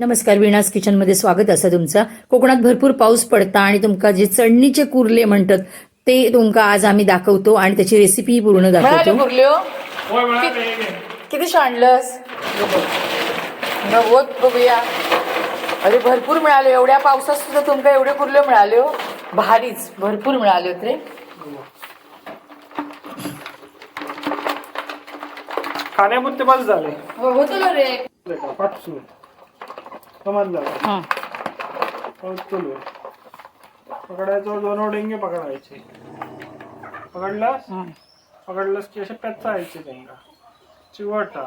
नमस्कार विनास किचनमध्ये स्वागत. असा तुमचा कोकणात भरपूर पाऊस पडता आणि तुमका जे चढणीचे कुर्ले म्हणतात ते तुमका आज आम्ही दाखवतो आणि त्याची रेसिपी पूर्ण दाखवतो. म्हणाले किती आणलंस? नव्वद बघूया. अरे भरपूर मिळाले. एवढ्या पावसात सुद्धा तुमका एवढे कुर्ले मिळाले हो. भारीच भरपूर मिळाले होते. खाण्यापुरते बस झाले. होतं ना रे. समजलं. पाऊस चालू आहे. पकडायचं दोन डेंगे पकडायचे. पकडलास? पकडलास की असे पेचायचे त्यांना. चिवटा.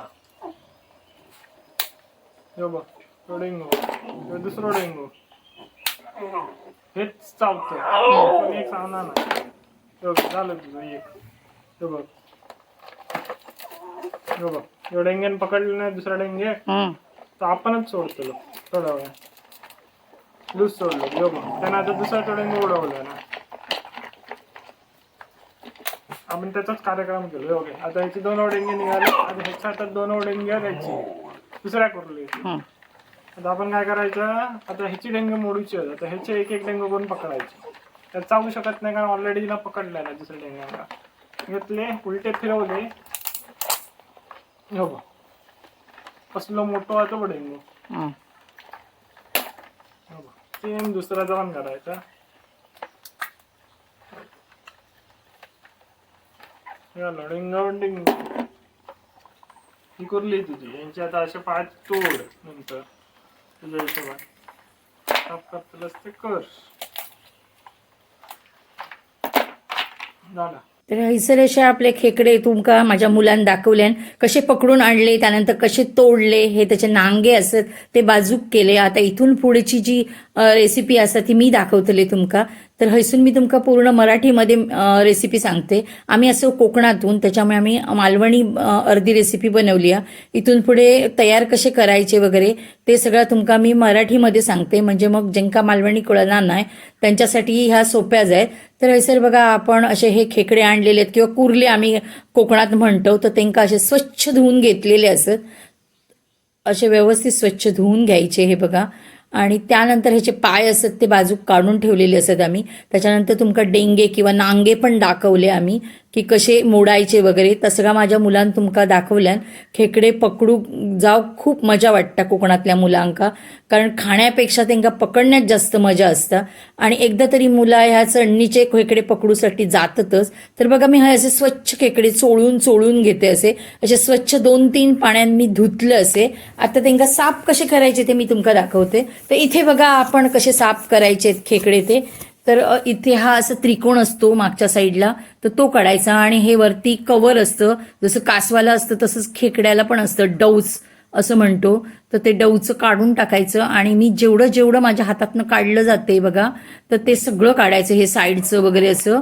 हे बघ तो डेंगू हे दुसरं डेंगू हेच चावतं एक सांगणार ना. हे बघ, झालं तुझं एक. हे बघ. हे बघ हे डेंग्यान पकडलं नाही दुसरा डेंगे तर आपणच सोडतो थोडा वेळ लूज सोडलो. यो बघ त्यानं आता तो डेंगू उडवला ना. आपण त्याचाच कार्यक्रम केलो. ओके आता ह्याचे दोन डेंगे निघाले. आणि ह्याच्या हातात दोन डेंगे द्यायची दुसऱ्या कुर्ली आता आपण काय करायचं? आता ह्याची डेंगे मोडूची आहेत. आता ह्याचे एक एक डेंगू करून पकडायचे. त्यात चावू शकत नाही कारण ऑलरेडी तिला पकडलाय ना दुसऱ्या डेंग्याला. घेतले उलटे फिरवले. हो बघ कसलं मोठं होतं बघ डेंगू. सेम दुसऱ्याचा पण करायचा झालं, डिंगो डिंग. ही कुरली तुझी. यांची आता असे पाच तोड नंतर. तुझ्या हिशोबात साफ करतलंस ते कर. झाला. तर हैसर असे आपले खेकडे तुमका माझ्या मुलांना दाखवल्यान कसे पकडून आणले त्यानंतर कसे तोडले हे त्याचे नांगे असत ते बाजूक केले. आता इथून पुढची जी रेसिपी असा ती मी दाखवतले तुमका. तर हैसून मी तुमका पूर्ण मराठीमध्ये रेसिपी सांगते. आम्ही असं कोकणातून त्याच्यामुळे आम्ही मालवणी अर्धी रेसिपी बनवली आहे. इथून पुढे तयार कसे करायचे वगैरे ते सगळं तुमका मी मराठीमध्ये सांगते. म्हणजे मग ज्यांका मालवणी कळणार नाही त्यांच्यासाठी ह्या सोप्याच आहेत. तर हैसर बघा आपण असे हे खेकडे आणलेले आहेत किंवा कुर्ले आम्ही कोकणात म्हणतो तर त्यांका असे स्वच्छ धुवून घेतलेले असत असे व्यवस्थित स्वच्छ धुवून घ्यायचे हे बघा. आणि त्यानंतर ह्याचे पाय असत ते बाजूक काढून ठेवलेले असत आम्ही. त्याच्यानंतर तुमका डेंगे किंवा नांगे पण दाखवले आम्ही की कसे मोडायचे वगैरे. तसं का माझ्या मुलां तुमका दाखवल्यान खेकडे पकडू जाव खूप मजा वाटता कोकणातल्या मुलांका. कारण खाण्यापेक्षा त्यांका पकडण्यात जास्त मजा असता. आणि एकदा तरी मुला ह्या चढणीचे खेकडे पकडूसाठी जातच तर बघा मी हे असे स्वच्छ खेकडे चोळून चोळून घेते असे. असे स्वच्छ दोन तीन पाण्यात मी धुतलं असे. आता त्यांका साफ कसे करायचे ते मी तुमका दाखवते. तर इथे बघा आपण कसे साफ करायचे खेकडे ते. तर इथे हा असं त्रिकोण असतो मागच्या साईडला. तर तो काढायचा आणि हे वरती कवर असतं. जसं कासवाला असतं तसंच खेकड्याला पण असतं. डौच असं म्हणतो. तर ते डौचं काढून टाकायचं आणि मी जेवढं जेवढं माझ्या हातातनं काढलं जाते बघा तर ते सगळं काढायचं हे साईडचं वगैरे असं.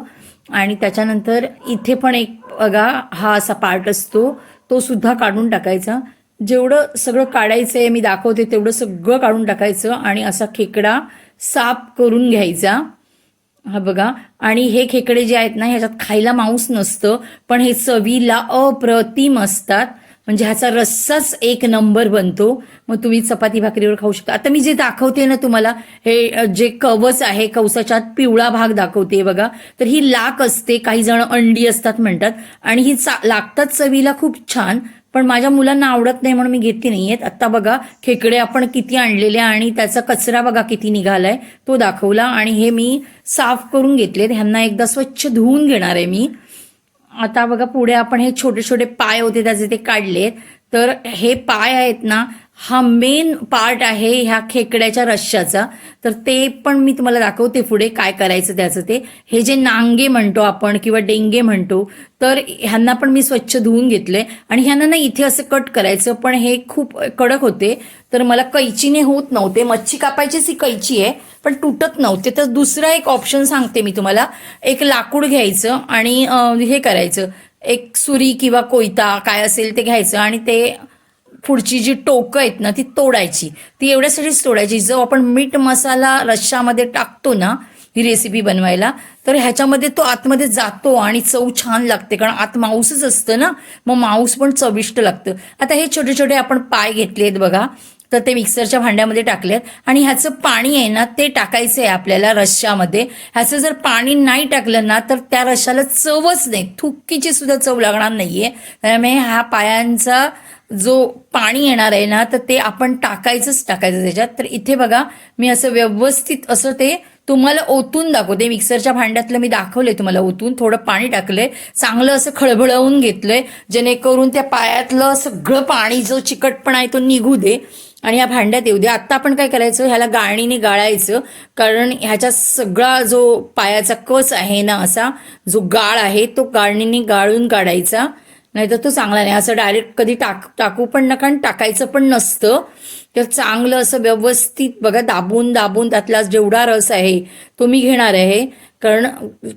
आणि त्याच्यानंतर इथे पण एक बघा हा असा पार्ट असतो. तो सुद्धा काढून टाकायचा. जेवढं सगळं काढायचं आहे मी दाखवते तेवढं सगळं काढून टाकायचं आणि असा खेकडा साफ करून घ्यायचा. हा बघा. आणि हे खेकडे जे आहेत ना ह्याच्यात खायला मांस नसतं पण हे चवीला अप्रतिम असतात. म्हणजे ह्याचा रस्साच एक नंबर बनतो. मग तुम्ही चपाती भाकरीवर खाऊ शकता. आता मी जे दाखवते ना तुम्हाला हे जे कवच आहे कवसाच्या पिवळा भाग दाखवते बघा. तर ही लाक असते काही जण अंडी असतात म्हणतात. आणि ही चा लागतात चवीला खूप छान. पण माझ्या मुलांना आवडत नाही म्हणून मी घेतली नाहीयेत आता बघा खेकडे आपण किती आणलेले आणि त्याचा कचरा बघा किती निघालाय. तो दाखवला आणि हे मी साफ करून घेतलेत. ह्यांना एकदा स्वच्छ धुवून घेणार आहे मी. आता बघा पुढे आपण हे छोटे छोटे पाय होते त्याचे ते काढले तर हे पाय आहेत ना हा मेन पार्ट आहे ह्या खेकड्याच्या रश्श्याचा. तर ते पण मी तुम्हाला दाखवते पुढे काय करायचं त्याचं ते. हे जे नांगे म्हणतो आपण किंवा डेंगे म्हणतो तर ह्यांना पण मी स्वच्छ धुवून घेतले आणि ह्यांना ना इथे असं कट करायचं पण हे खूप कडक होते. तर मला कैचीने होत नव्हते. मच्छी कापायचीच ही कैची आहे पण तुटत नव्हते. तर दुसरा एक ऑप्शन सांगते मी तुम्हाला. एक लाकूड घ्यायचं आणि हे करायचं. एक सुरी किंवा कोयता काय असेल ते घ्यायचं आणि ते पुढची जी टोकं आहेत ना ती तोडायची. ती एवढ्यासाठीच तोडायची. जो आपण मीठ मसाला रश्शामध्ये टाकतो ना ही रेसिपी बनवायला तर ह्याच्यामध्ये तो आतमध्ये जातो आणि चव छान लागते. कारण आत मांसच असतं ना मग मांस पण चविष्ट लागतं. आता हे छोटे छोटे आपण पाय घेतलेत बघा. तर ते मिक्सरच्या भांड्यामध्ये टाकलेत आणि ह्याचं पाणी आहे ना ते टाकायचं आहे आपल्याला रश्श्यामध्ये ह्याचं जर पाणी नाही टाकलं ना तर त्या रश्श्याला चवच नाही. थुक्कीची सुद्धा चव लागणार नाहीये. त्यामुळे हा पायांचा जो पाणी येणार आहे ना तर ते आपण टाकायचंच टाकायचं त्याच्यात. तर इथे बघा मी असं व्यवस्थित असं ते तुम्हाला ओतून दाखवते. मिक्सरच्या भांड्यातलं मी दाखवलंय तुम्हाला ओतून. थोडं पाणी टाकलंय. चांगलं असं खळबळवून घेतलंय. जेणेकरून त्या पायातलं सगळं पाणी जो चिकटपणा आहे तो निघू दे. आणि या भांड्यात येऊ द्या आत्ता आपण काय करायचं? ह्याला गाळणीने गाळायचं. कारण ह्याचा सगळा जो पायाचा कस आहे ना असा जो गाळ आहे तो गाळणीने गाळून काढायचा. नाहीतर तो चांगला नाही. असं डायरेक्ट कधी टाक टाकू पण नका आणि टाकायचं पण नसतं. तर चांगलं असं व्यवस्थित बघा दाबून दाबून त्यातला जेवढा रस आहे तो मी घेणार आहे. कारण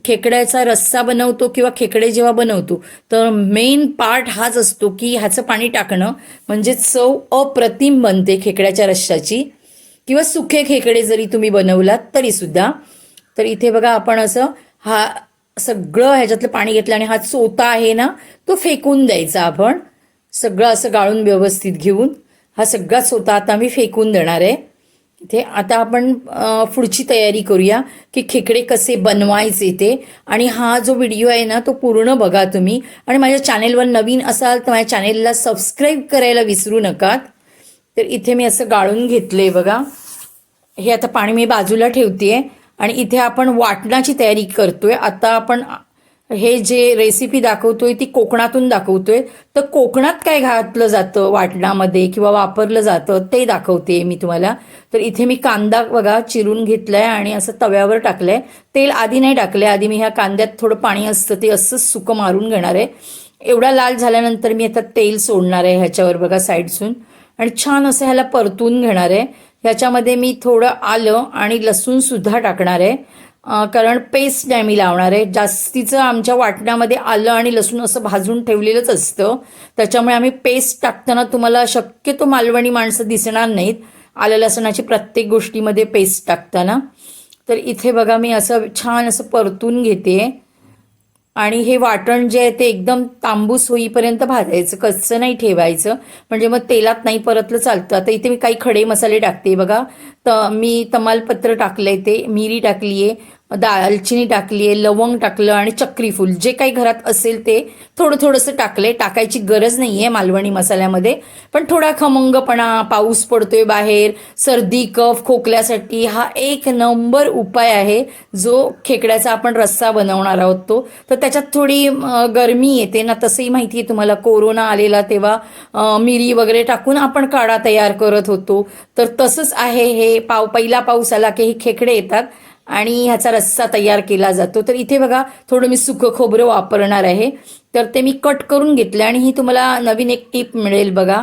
खेकड्याचा रस्सा बनवतो किंवा खेकडे जेव्हा बनवतो तर मेन पार्ट हाच असतो की ह्याचं पाणी टाकणं म्हणजे चव अप्रतिम बनते खेकड्याच्या रश्शाची किंवा सुखे खेकडे जरी तुम्ही बनवलात तरीसुद्धा. तर इथे बघा आपण असं हा सगळं ह्याच्यातलं पाणी घेतलं आणि हा चोता आहे ना तो फेकून द्यायचा आपण. सगळं असं गाळून व्यवस्थित घेऊन. हा सगळा चोता आता मी फेकून देणार आहे. इथे. आता आपण पुढची तयारी करूया की खेकडे कसे बनवायचे ते. आणि हा जो व्हिडिओ आहे ना तो पूर्ण बघा तुम्ही. आणि माझ्या चॅनेलवर नवीन असाल तर माझ्या चॅनेलला सबस्क्राईब करायला विसरू नकात. तर इथे मी असं गाळून घेतलं आहे बघा. हे आता पाणी मी बाजूला ठेवतेय. आणि इथे आपण वाटणाची तयारी करतोय. आता आपण हे जे रेसिपी दाखवतोय ती कोकणातून दाखवतोय. तर कोकणात काय घातलं जातं वाटणामध्ये किंवा वापरलं जातं ते दाखवते मी तुम्हाला. तर इथे मी कांदा बघा चिरून घेतलाय आणि असं तव्यावर टाकलंय. तेल आधी नाही टाकलंय. आधी मी ह्या कांद्यात थोडं पाणी असतं ते असंच सुकं मारून घेणार आहे. एवढा लाल झाल्यानंतर मी आता तेल सोडणार आहे ह्याच्यावर बघा साईडसून. आणि छान असं ह्याला परतून घेणार आहे. ह्याच्यामध्ये मी थोडं आलं आणि लसूण सुद्धा टाकणार आहे. कारण पेस्ट नाही मी लावणार आहे. जास्तीचं आमच्या वाटण्यामध्ये आलं आणि लसूण असं भाजून ठेवलेलंच असतं. त्याच्यामुळे आम्ही पेस्ट टाकताना तुम्हाला शक्यतो मालवणी माणसं दिसणार नाहीत. आलं लसणाची प्रत्येक गोष्टीमध्ये पेस्ट टाकताना. तर इथे बघा मी असं छान असं परतून घेते. आणि हे वाटण जे आहे ते एकदम तांबूस होईपर्यंत भाजायचं. कच्चं नाही ठेवायचं. म्हणजे मग तेलात नाही परतलं चालतं. आता इथे मी काही खडे मसाले टाकते बघा. तर मी तमालपत्र टाकलंय ते मिरी टाकली आहे दालचिनी टाकली आहे लवंग टाकलं आणि चक्रीफूल. जे काही घरात असेल ते थोडं थोडंसं टाकलंय. टाकायची गरज नाही आहे मालवणी मसाल्यामध्ये. पण थोडा खमंगपणा पाऊस पडतोय बाहेर सर्दी कफ खोकल्यासाठी हा एक नंबर उपाय आहे जो खेकड्याचा आपण रस्सा बनवणार आहोत तो. तर त्याच्यात थोडी गरमी येते ना तसंही माहिती आहे तुम्हाला. कोरोना आलेला तेव्हा मिरी वगैरे टाकून आपण काढा तयार करत होतो. तर तसंच आहे हे पाव पहिला पाऊस आला की हे खेकडे येतात आणि ह्याचा रस्सा तयार केला जातो. तर इथे बघा थोडं मी सुकं खोबरं वापरणार आहे. तर ते मी कट करून घेतलं आणि ही तुम्हाला नवीन एक टीप मिळेल बघा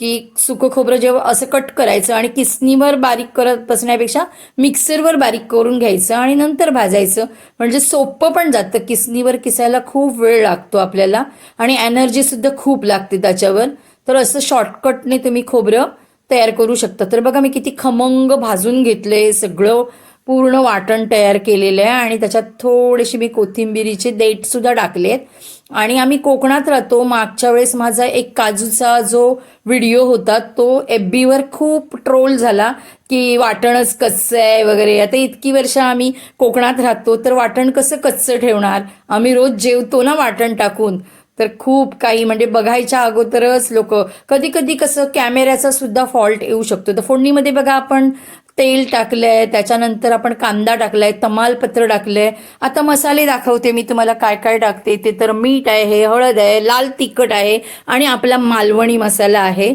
की सुकं खोबरं जेव्हा असं कट करायचं आणि किसनीवर बारीक करत बसण्यापेक्षा मिक्सरवर बारीक करून घ्यायचं आणि नंतर भाजायचं. म्हणजे सोपं पण जातं किसनीवर किसायला खूप वेळ लागतो आपल्याला आणि एनर्जी सुद्धा खूप लागते त्याच्यावर. तर असं शॉर्टकटने तुम्ही खोबरं तयार करू शकता. तर बघा मी किती खमंग भाजून घेतले सगळं. पूर्ण वाटण तयार केलेलं आहे आणि त्याच्यात थोडेसे मी कोथिंबिरीचे देठसुद्धा टाकले आहेत आणि आम्ही कोकणात राहतो. मागच्या वेळेस माझा एक काजूचा जो व्हिडिओ होता तो एफ बीवर खूप ट्रोल झाला की वाटणच कच्चं आहे वगैरे. आता इतकी वर्ष आम्ही कोकणात राहतो तर वाटण कसं कच्चं ठेवणार? आम्ही रोज जेवतो ना वाटण टाकून. तर खूप काही म्हणजे बघायच्या अगोदरच लोक कधी कधी कसं कॅमेऱ्याचा सुद्धा फॉल्ट येऊ शकतो. तर फोडणीमध्ये बघा आपण तेल टाकलंय त्याच्यानंतर आपण कांदा टाकलाय तमालपत्र टाकलंय. आता मसाले दाखवते मी तुम्हाला काय काय टाकते. ते तर मीठ आहे हळद आहे लाल तिखट आहे आणि आपला मालवणी मसाला आहे.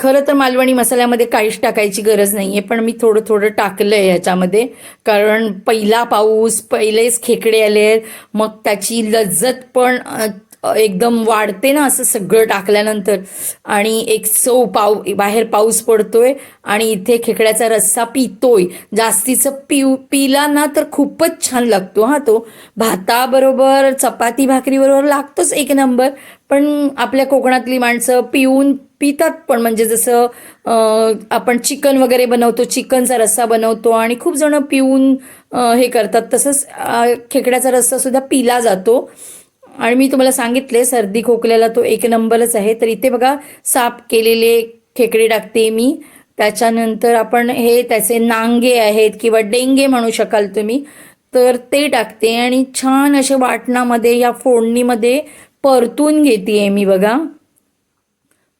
खरं तर मालवणी मसाल्यामध्ये काहीच टाकायची गरज नाही आहे पण मी थोडं थोडं टाकलं आहे ह्याच्यामध्ये कारण पहिला पाऊस पहिलेच खेकडे आले आहेत मग त्याची लज्जत पण एकदम वाढते ना असं सगळं टाकल्यानंतर. आणि एक चव पाऊ बाहेर पाऊस पडतोय आणि इथे खेकड्याचा रस्सा पितोय. जास्तीचं पिऊ पिला ना तर खूपच छान लागतो हा तो. भाताबरोबर चपाती भाकरीबरोबर लागतोच एक नंबर. पण आपल्या कोकणातली माणसं पिऊन पितात पण. म्हणजे जसं आपण चिकन वगैरे बनवतो चिकनचा रस्सा बनवतो आणि खूप जण पिऊन हे करतात. तसंच खेकड्याचा रस्सा सुद्धा पिला जातो. आणि मी तुम्हाला सांगितले सर्दी खोकल्याला तो एक नंबरच आहे. तर इथे बघा साफ केलेले खेकडे टाकते मी. त्याच्यानंतर आपण हे त्याचे नांगे आहेत किंवा डेंगे म्हणू शकाल तुम्ही तर ते टाकते. आणि छान असे वाटणामध्ये या फोडणीमध्ये परतून घेते मी बघा.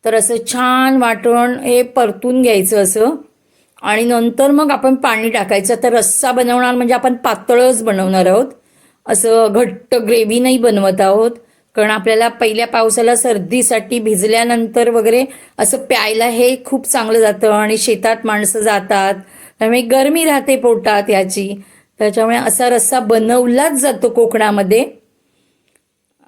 तर असं छान वाटण हे परतून घ्यायचं असं. आणि नंतर मग आपण पाणी टाकायचं. तर रस्सा बनवणार म्हणजे आपण पातळच बनवणार आहोत. असं घट्ट ग्रेव्ही नाही बनवत आहोत. कारण आपल्याला पहिल्या पावसाला सर्दीसाठी भिजल्यानंतर वगैरे असं प्यायला हे खूप चांगलं जातं आणि शेतात माणसं जातात. त्यामुळे गरमी राहते पोटात याची. त्याच्यामुळे असा रस्सा बनवलाच जातो कोकणामध्ये.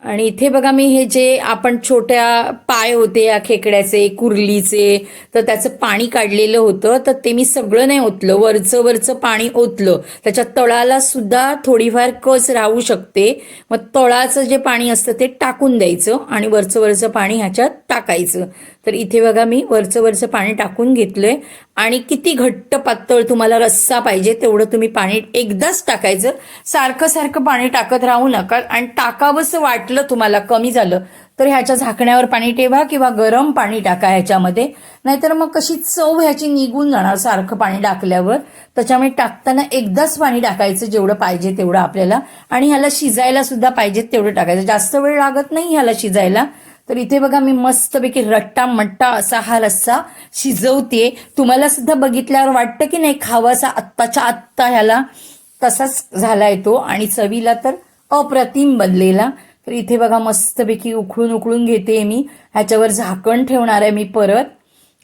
आणि इथे बघा मी हे जे आपण छोट्या पाय होते या खेकड्याचे कुर्लीचे तर त्याचं पाणी काढलेलं होतं तर ते मी सगळं नाही ओतलं. वरचं वरचं पाणी ओतलं. त्याच्या तळाला सुद्धा थोडीफार कस राहू शकते. मग तळाचं जे पाणी असतं ते टाकून द्यायचं आणि वरचं वरचं पाणी ह्याच्यात टाकायचं. तर इथे बघा मी वरचं वरचं पाणी टाकून घेतलंय. आणि किती घट्ट पातळ तुम्हाला रस्सा पाहिजे तेवढं तुम्ही पाणी एकदाच टाकायचं. सारखं सारखं पाणी टाकत राहू नका आणि टाकावंसं वाटलं तुम्हाला कमी झालं तर ह्याच्या झाकण्यावर पाणी ठेवा किंवा गरम पाणी टाका ह्याच्यामध्ये. नाहीतर मग कशी चव ह्याची निघून जाणार सारखं पाणी टाकल्यावर. त्याच्यामुळे टाकताना एकदाच पाणी टाकायचं जेवढं पाहिजे तेवढं आपल्याला. आणि ह्याला शिजायला सुद्धा पाहिजे तेवढं टाकायचं. जास्त वेळ लागत नाही ह्याला शिजायला. तर इथे बघा मी मस्तपैकी रट्टा मट्टा असा हा रस्सा शिजवते तुम्हाला सुद्धा बघितल्यावर वाटतं की नाही खावासा आत्ताच्या आत्ता ह्याला तसाच झालाय तो आणि चवीला तर अप्रतिम बनलेला. तर इथे बघा मस्तपैकी उखळून उकळून घेते मी. ह्याच्यावर झाकण ठेवणार आहे मी परत.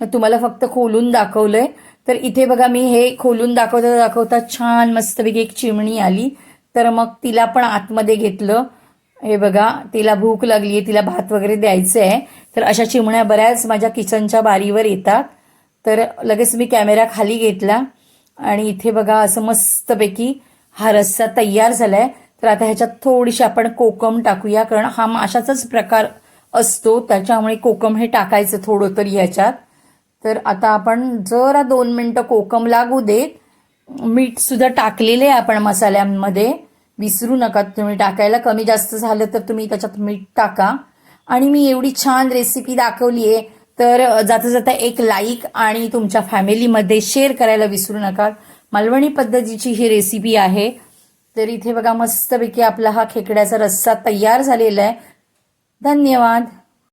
तुम्हाला फक्त खोलून दाखवलंय. तर इथे बघा मी हे खोलून दाखवता दाखवता छान मस्तपैकी एक चिमणी आली. तर मग तिला पण आतमध्ये घेतलं. हे बघा तिला भूक लागली आहे तिला भात वगैरे द्यायचं आहे. तर अशा चिमण्या बऱ्याच माझ्या किचनच्या बारीवर येतात. तर लगेच मी कॅमेरा खाली घेतला. आणि इथे बघा असं मस्तपैकी हा रस्सा तयार झाला आहे तर आता ह्याच्यात थोडीशी आपण कोकम टाकूया कारण हा माशाचाच प्रकार असतो. त्याच्यामुळे कोकम हे टाकायचं थोडं तरी ह्याच्यात. तर आता आपण जरा दोन मिनटं कोकम लागू देत. मीठसुद्धा टाकलेले आहे आपण मसाल्यांमध्ये. विसरू नका. तुम्ही टाकायला कमी जास्त झालं तर तुम्ही त्याच्यात मीठ टाका. आणि मी एवढी छान रेसिपी दाखवली आहे तर जाता जाता एक लाईक आणि तुमच्या फॅमिलीमध्ये शेअर करायला विसरू नका. मालवणी पद्धतीची ही रेसिपी आहे. तर इथे बघा मस्तपैकी आपला हा खेकड्याचा रस्सा तयार झालेला आहे. धन्यवाद.